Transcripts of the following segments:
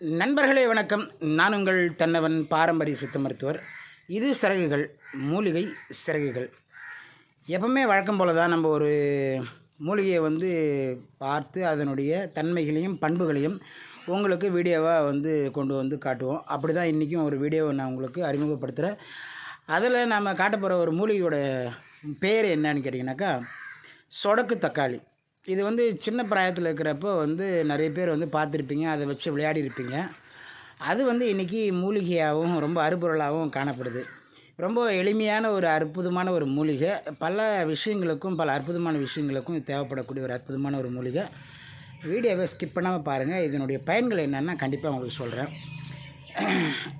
நண்பர்களே வணக்கம். நான் உங்கள் தன்னவன் பாரம்பரிய சித்த மருத்துவர். இது சிறகுகள் மூலிகை சிறகுகள். எப்பவுமே வழக்கம் போல் தான் நம்ம ஒரு மூலிகையை வந்து பார்த்து அதனுடைய தன்மைகளையும் பண்புகளையும் உங்களுக்கு வீடியோவாக வந்து கொண்டு வந்து காட்டுவோம். அப்படி தான் இன்றைக்கும் ஒரு வீடியோவை நான் உங்களுக்கு அறிமுகப்படுத்துகிறேன் அதில் நாம் காட்ட போகிற ஒரு மூலிகையோட பேர் என்னன்னு கேட்டிங்கனாக்கா சொடக்கு தக்காளி. இது வந்து சின்ன பிராயத்தில் இருக்கிறப்போ வந்து நிறைய பேர் வந்து பார்த்துருப்பீங்க அதை வச்சு விளையாடி இருப்பீங்க அது வந்து இன்றைக்கி மூலிகையாகவும் ரொம்ப அறுபொருளாகவும் காணப்படுது. ரொம்ப எளிமையான ஒரு அற்புதமான ஒரு மூலிகை. பல விஷயங்களுக்கும் பல அற்புதமான விஷயங்களுக்கும் தேவைப்படக்கூடிய ஒரு அற்புதமான ஒரு மூலிகை. வீடியோவை ஸ்கிப் பண்ணாமல் பாருங்கள் இதனுடைய பயன்கள் என்னென்னா கண்டிப்பாக உங்களுக்கு சொல்கிறேன்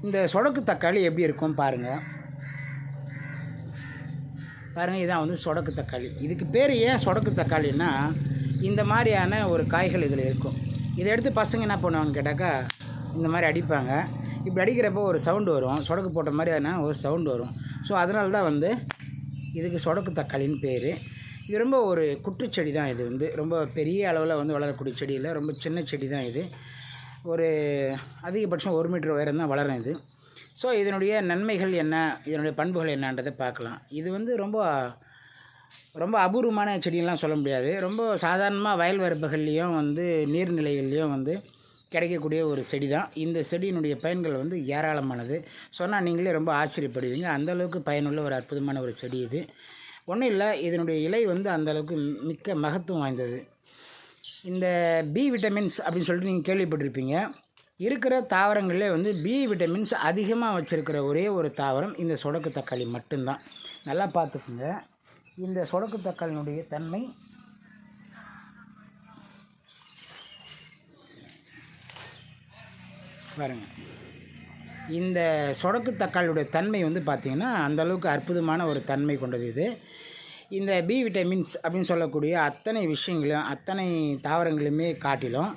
இந்த சொடக்கு தக்காளி எப்படி இருக்கும் பாருங்கள் பாருங்கள் இதான் வந்து சொடக்கு தக்காளி. இதுக்கு பேர் ஏன் சொடக்கு தக்காளின்னா இந்த மாதிரியான ஒரு காய்கள் இதில் இருக்கும். இதை எடுத்து பசங்க என்ன பண்ணுவாங்க கேட்டாக்கா இந்த மாதிரி அடிப்பாங்க. இப்படி அடிக்கிறப்போ ஒரு சவுண்டு வரும். சொடக்கு போட்ட மாதிரியான ஒரு சவுண்டு வரும். ஸோ அதனால தான் வந்து இதுக்கு சொடக்கு தக்காளின்னு பேர். இது ரொம்ப ஒரு குட்டுச்செடி தான் இது வந்து. ரொம்ப பெரிய அளவில் வந்து வளரக்கூடிய செடி இல்லை. ரொம்ப சின்ன செடி தான் இது. ஒரு அதிகபட்சம் ஒரு மீட்டர் உயரம் தான் வளரும் இது. ஸோ இதனுடைய நன்மைகள் என்ன? இதனுடைய பண்புகள் என்னன்றதை பார்க்கலாம். இது வந்து ரொம்ப ரொம்ப அபூர்வமான செடியெல்லாம் சொல்ல முடியாது. ரொம்ப சாதாரணமாக வயல் வரப்புகள்லேயும் வந்து நீர்நிலைகள்லேயும் வந்து கிடைக்கக்கூடிய ஒரு செடி தான் இந்த செடியினுடைய பயன்கள் வந்து ஏராளமானது. சொன்னால் நீங்களே ரொம்ப ஆச்சரியப்படுவீங்க. அந்தளவுக்கு பயனுள்ள ஒரு அற்புதமான ஒரு செடி இது. ஒன்றும் இல்லை இதனுடைய இலை வந்து அந்தளவுக்கு மிக்க மகத்துவம் வாய்ந்தது. இந்த பி விட்டமின்ஸ் அப்படின்னு சொல்லிட்டு நீங்கள் கேள்விப்பட்டிருப்பீங்க. இருக்கிற தாவரங்களே வந்து பி விட்டமின்ஸ் அதிகமாக வச்சுருக்கிற ஒரே ஒரு தாவரம் இந்த சொடக்கு தக்காளி மட்டும்தான். நல்லா பார்த்துக்குங்க. இந்த சொடக்கு தக்காளினுடைய தன்மை பாருங்க. இந்த சொடக்கு தக்காளியுடைய தன்மை வந்து பார்த்திங்கன்னா அந்தளவுக்கு அற்புதமான ஒரு தன்மை கொண்டது இது. இந்த பி விட்டமின்ஸ் அப்படின்னு சொல்லக்கூடிய அத்தனை விஷயங்களும் அத்தனை தாவரங்களுமே காட்டிலும்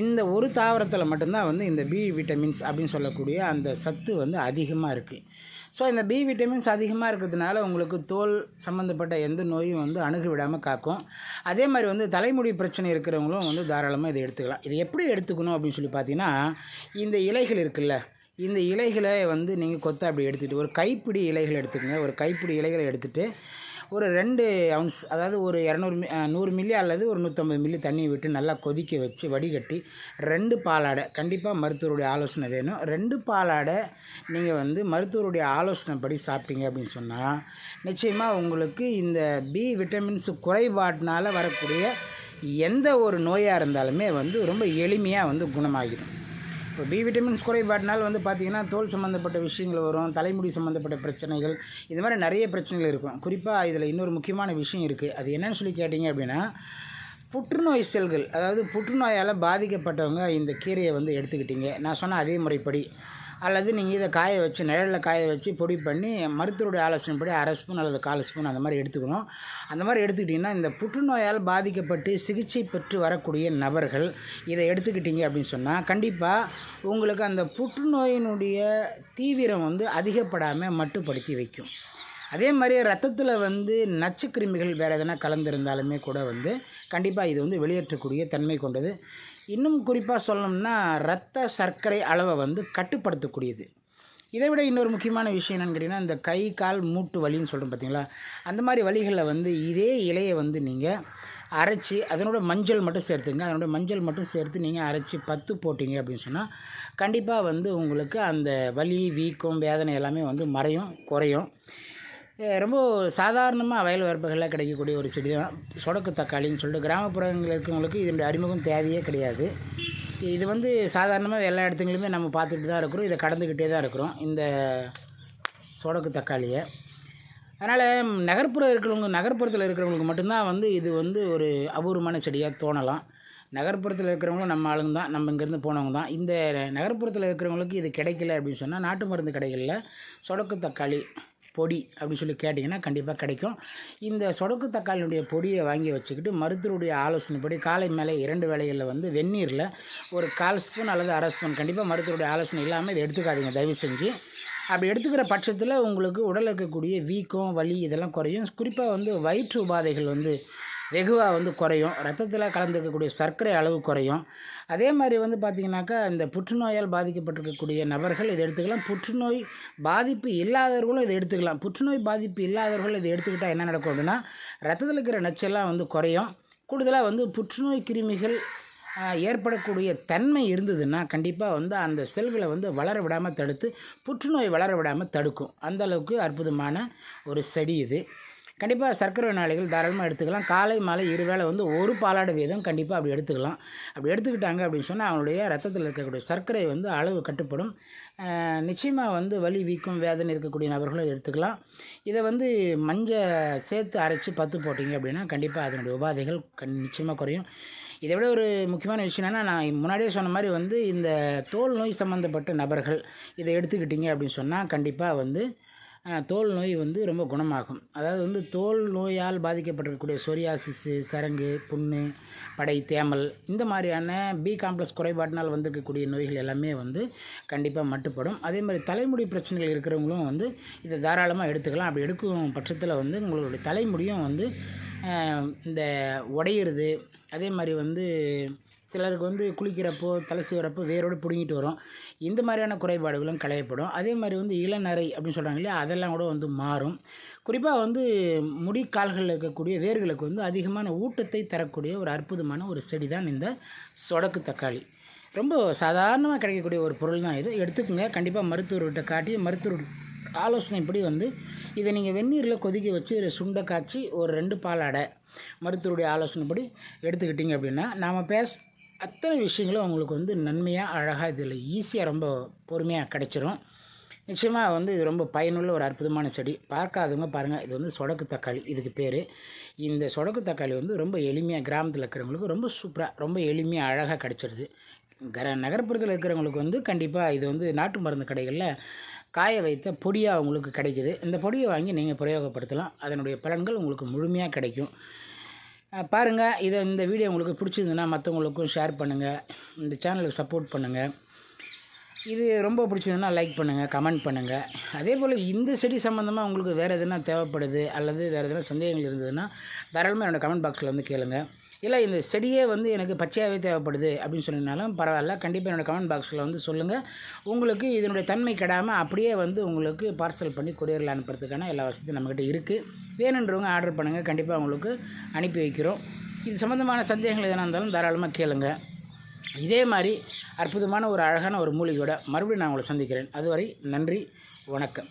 இந்த ஒரு தாவரத்தில் மட்டும்தான் வந்து இந்த பி விட்டமின்ஸ் அப்படின்னு சொல்லக்கூடிய அந்த சத்து வந்து அதிகமாக இருக்குது ஸோ இந்த பி விட்டமின்ஸ் அதிகமாக இருக்கிறதுனால உங்களுக்கு தோல் சம்மந்தப்பட்ட எந்த நோயும் வந்து அணுகு விடாமல் காக்கும். அதே மாதிரி வந்து தலைமுடி பிரச்சனை இருக்கிறவங்களும் வந்து தாராளமாக இதை எடுத்துக்கலாம். இது எப்படி எடுத்துக்கணும் அப்படின்னு சொல்லி பார்த்தீங்கன்னா இந்த இலைகள் இருக்குல்ல இந்த இலைகளை வந்து நீங்கள் கொத்த அப்படி எடுத்துகிட்டு ஒரு கைப்பிடி இலைகள் எடுத்துக்கங்க. ஒரு கைப்பிடி இலைகளை எடுத்துகிட்டு ஒரு ரெண்டு அவுன்ஸ் அதாவது ஒரு இரநூறு மி நூறு மில்லி அல்லது ஒரு நூற்றம்பது மில்லி தண்ணியை விட்டு நல்லா கொதிக்க வச்சு வடிகட்டி ரெண்டு பாலாடை கண்டிப்பாக மருத்துவருடைய ஆலோசனை வேணும். ரெண்டு பாலாடை நீங்கள் வந்து மருத்துவருடைய ஆலோசனைப்படி சாப்பிட்டீங்க அப்படின்னு சொன்னால் நிச்சயமாக உங்களுக்கு இந்த பி விட்டமின்ஸ் குறைபாட்டினால் வரக்கூடிய எந்த ஒரு நோயாக இருந்தாலுமே வந்து ரொம்ப எளிமையாக வந்து குணமாகிடும். இப்போ பி விட்டமின்ஸ் குறைபாட்டினால் வந்து பார்த்திங்கன்னா தோல் சம்மந்தப்பட்ட விஷயங்கள் வரும் தலைமுடி சம்மந்தப்பட்ட பிரச்சனைகள் இது மாதிரி நிறைய பிரச்சனைகள் இருக்கும். குறிப்பாக இதில் இன்னொரு முக்கியமான விஷயம் இருக்குது அது என்னென்னு சொல்லி கேட்டிங்க அப்படின்னா புற்றுநோய் செல்கள் அதாவது புற்றுநோயால் பாதிக்கப்பட்டவங்க இந்த கீரையை வந்து எடுத்துக்கிட்டிங்க. நான் சொன்ன அதே முறைப்படி. அல்லது நீங்கள் இதை காய வச்சு நிழலில் காய வச்சு பொடி பண்ணி மருத்துவருடைய ஆலோசனைப்படி அரை ஸ்பூன் அல்லது கால் ஸ்பூன் அந்த மாதிரி எடுத்துக்கணும். அந்த மாதிரி எடுத்துக்கிட்டிங்கன்னா இந்த புற்றுநோயால் பாதிக்கப்பட்டு சிகிச்சை பெற்று வரக்கூடிய நபர்கள் இதை எடுத்துக்கிட்டீங்க அப்படின்னு சொன்னால் கண்டிப்பாக உங்களுக்கு அந்த புற்றுநோயினுடைய தீவிரம் வந்து அதிகப்படாமல் மட்டுப்படுத்தி வைக்கும். அதே மாதிரி ரத்தத்தில் வந்து நச்சுக்கிருமிகள் வேறு எதனா கலந்துருந்தாலுமே கூட வந்து கண்டிப்பாக இது வந்து வெளியேற்றக்கூடிய தன்மை கொண்டது. இன்னும் குறிப்பாக சொல்லணும்னா இரத்த சர்க்கரை அளவை வந்து கட்டுப்படுத்தக்கூடியது. இதை விட இன்னொரு முக்கியமான விஷயம் என்னென்னு கேட்டிங்கன்னா இந்த கை கால் மூட்டு வலின்னு சொல்கிறோம் பார்த்தீங்களா அந்த மாதிரி வலிகளில் வந்து இதே இலையை வந்து நீங்கள் அரைச்சி அதனோட மஞ்சள் மட்டும் சேர்த்துங்க. அதனோட மஞ்சள் மட்டும் சேர்த்து நீங்கள் அரைச்சி பத்து போட்டிங்க அப்படின்னு சொன்னால் கண்டிப்பாக வந்து உங்களுக்கு அந்த வலி வீக்கம் வேதனை எல்லாமே வந்து மறையும் குறையும். ரொம்ப சாதாரணமாக வயல் வரப்புகளில் கிடைக்கக்கூடிய ஒரு செடி தான். சொடக்கு தக்காளின்னு சொல்லிட்டு கிராமப்புறங்களில் இருக்கிறவங்களுக்கு இதனுடைய அறிமுகம் தேவையே கிடையாது. இது வந்து சாதாரணமாக எல்லா இடத்துலையுமே நம்ம பார்த்துட்டு தான் இருக்கிறோம். இதை கடந்துக்கிட்டே தான் இருக்கிறோம். இந்த சொடக்கு தக்காளியை. அதனால் நகர்ப்புறம் இருக்கிறவங்க நகர்ப்புறத்தில் இருக்கிறவங்களுக்கு மட்டும்தான் வந்து இது வந்து ஒரு அபூர்வமான செடியாக தோணலாம். நகர்ப்புறத்தில் இருக்கிறவங்களும் நம்ம ஆளுங்க தான் நம்ம இங்கேருந்து போனவங்க தான். இந்த நகர்ப்புறத்தில் இருக்கிறவங்களுக்கு இது கிடைக்கல அப்படின்னு சொன்னால் நாட்டு மருந்து கடைகளில் சொடக்கு தக்காளி பொடி அப்படின்னு சொல்லி கேட்டிங்கன்னா கண்டிப்பாக கிடைக்கும். இந்த சொடக்கு தக்காளியுடைய பொடியை வாங்கி வச்சுக்கிட்டு மருத்துவருடைய ஆலோசனைப்படி காலை மேலே இரண்டு வேலைகளில் வந்து வெந்நீரில் ஒரு கால் ஸ்பூன் அல்லது அரை ஸ்பூன் கண்டிப்பாக மருத்துவருடைய ஆலோசனை இல்லாமல் இதை எடுத்துக்காதீங்க தயவு செஞ்சு. அப்படி எடுத்துக்கிற பட்சத்தில் உங்களுக்கு உடல் இருக்கக்கூடிய வீக்கம் வலி இதெல்லாம் குறையும். குறிப்பாக வந்து வயிற்று உபாதைகள் வந்து வெகுவாக வந்து குறையும். ரத்தத்தில் கலந்துருக்கக்கூடிய சர்க்கரை அளவு குறையும். அதே மாதிரி வந்து பார்த்திங்கனாக்கா இந்த புற்றுநோயால் பாதிக்கப்பட்டிருக்கக்கூடிய நபர்கள் இதை எடுத்துக்கலாம். புற்றுநோய் பாதிப்பு இல்லாதவர்களும் இதை எடுத்துக்கலாம். புற்றுநோய் பாதிப்பு இல்லாதவர்கள் இதை எடுத்துக்கிட்டால் என்ன நடக்கும் அப்படின்னா ரத்தத்தில் இருக்கிற நச்செல்லாம் வந்து குறையும். கூடுதலாக வந்து புற்றுநோய் கிருமிகள் ஏற்படக்கூடிய தன்மை இருந்ததுன்னா கண்டிப்பாக வந்து அந்த செல்களை வந்து வளர விடாமல் தடுத்து புற்றுநோய் வளர விடாமல் தடுக்கும். அந்தளவுக்கு அற்புதமான ஒரு செடி இது. கண்டிப்பாக சர்க்கரை நோயாளிகள் தாராளமாக எடுத்துக்கலாம். காலை மாலை இருவேளை வந்து ஒரு பாலாடு வீதம் கண்டிப்பாக அப்படி எடுத்துக்கலாம். அப்படி எடுத்துக்கிட்டாங்க அப்படின்னு சொன்னால் அவனுடைய ரத்தத்தில் இருக்கக்கூடிய சர்க்கரை வந்து அளவு கட்டுப்படும். நிச்சயமாக வந்து வலி வீக்கம் வேதனை இருக்கக்கூடிய நபர்களும் எடுத்துக்கலாம். இதை வந்து மஞ்சள் சேர்த்து அரைச்சி பத்து போட்டிங்க அப்படின்னா கண்டிப்பாக அதனுடைய உபாதைகள் கண் நிச்சயமாக குறையும். இதை விட ஒரு முக்கியமான விஷயம் என்னென்னா நான் முன்னாடியே சொன்ன மாதிரி வந்து இந்த தோல் நோய் சம்மந்தப்பட்ட நபர்கள் இதை எடுத்துக்கிட்டிங்க அப்படின்னு சொன்னால் கண்டிப்பாக வந்து தோல் நோய் வந்து ரொம்ப குணமாகும். அதாவது வந்து தோல் நோயால் பாதிக்கப்பட்டிருக்கக்கூடிய சொரியாசிஸு சரங்கு புண்ணு படை தேமல் இந்த மாதிரியான பி காம்ப்ளெக்ஸ் குறைபாட்டினால் வந்திருக்கக்கூடிய நோய்கள் எல்லாமே வந்து கண்டிப்பாக மட்டுப்படும். அதே மாதிரி தலைமுடி பிரச்சனைகள் இருக்கிறவங்களும் வந்து இதை தாராளமாக எடுத்துக்கலாம். அப்படி எடுக்கும் பட்சத்தில் வந்து உங்களுடைய தலைமுடியும் வந்து இந்த உடையிறது. அதே மாதிரி வந்து சிலருக்கு வந்து குளிக்கிறப்போ தலை சீவரப்போ வேரோடு பிடுங்கிட்டு வரும். இந்த மாதிரியான குறைபாடுகளும் களையப்படும். அதே மாதிரி வந்து இளநரை அப்படின்னு சொல்கிறாங்க இல்லையா? அதெல்லாம் கூட வந்து மாறும். குறிப்பாக வந்து முடி கால்களில் இருக்கக்கூடிய வேர்களுக்கு வந்து அதிகமான ஊட்டத்தை தரக்கூடிய ஒரு அற்புதமான ஒரு செடி தான் இந்த சொடக்கு தக்காளி. ரொம்ப சாதாரணமாக கிடைக்கக்கூடிய ஒரு பொருள் தான் இது. எடுத்துக்கோங்க. கண்டிப்பாக மருத்துவர்கிட்ட காட்டி மருத்துவர் ஆலோசனைப்படி வந்து இதை நீங்கள் வெந்நீரில் கொதிக்க வச்சு சுண்டை காய்ச்சி ஒரு ரெண்டு பால் அடை மருத்துவருடைய ஆலோசனைப்படி எடுத்துக்கிட்டிங்க அப்படின்னா நாம் பேச அத்தனை விஷயங்களும் உங்களுக்கு வந்து நன்மையாக அழகாக இதில் ஈஸியாக ரொம்ப பொறுமையாக கிடைச்சிரும். நிச்சயமாக வந்து இது ரொம்ப பயனுள்ள ஒரு அற்புதமான செடி. பார்க்காதவங்க பாருங்கள் இது வந்து சொடக்கு தக்காளி இதுக்கு பேர். இந்த சொடக்கு தக்காளி வந்து ரொம்ப எளிமையாக கிராமத்தில் இருக்கிறவங்களுக்கு ரொம்ப சூப்பராக ரொம்ப எளிமையாக அழகாக கிடச்சிருது. கர நகர்ப்புறத்தில் இருக்கிறவங்களுக்கு வந்து கண்டிப்பாக இது வந்து நாட்டு மருந்து கடைகளில் காய வைத்த பொடியாக உங்களுக்கு கிடைக்குது. இந்த பொடியை வாங்கி நீங்கள் பிரயோகப்படுத்தலாம். அதனுடைய பலன்கள் உங்களுக்கு முழுமையாக கிடைக்கும். பாருங்கள் இதை இந்த வீடியோ உங்களுக்கு பிடிச்சிருந்துன்னா மற்றவங்களுக்கும் ஷேர் பண்ணுங்கள் இந்த சேனலுக்கு சப்போர்ட் பண்ணுங்கள் இது ரொம்ப பிடிச்சதுன்னா லைக் பண்ணுங்கள் கமெண்ட் பண்ணுங்கள் அதே போல் இந்த செடி சம்மந்தமாக உங்களுக்கு வேறு எதுனா தேவைப்படுது அல்லது வேறு எதுனா சந்தேகங்கள் இருந்ததுன்னா தாராளமாக என்னோடய கமெண்ட் பாக்ஸில் வந்து கேளுங்கள் இல்லை இந்த செடியே வந்து எனக்கு பச்சையாகவே தேவைப்படுது அப்படின்னு சொன்னீங்கனாலும் பரவாயில்ல. கண்டிப்பாக என்னோட கமெண்ட் பாக்ஸில் வந்து சொல்லுங்கள் உங்களுக்கு இதனுடைய தன்மை கெடாமல் அப்படியே வந்து உங்களுக்கு பார்சல் பண்ணி கொரியரில் அனுப்புறதுக்கான எல்லா வசதியும் நம்மக்கிட்ட இருக்குது வேணுன்றவங்க ஆர்டர் பண்ணுங்கள் கண்டிப்பாக உங்களுக்கு அனுப்பி வைக்கிறோம். இது சம்மந்தமான சந்தேகங்கள் எதனா இருந்தாலும் தாராளமாக கேளுங்க. இதே மாதிரி அற்புதமான ஒரு அழகான ஒரு மூலிகையோட மறுபடியும் நான் உங்களை சந்திக்கிறேன். அதுவரை நன்றி வணக்கம்.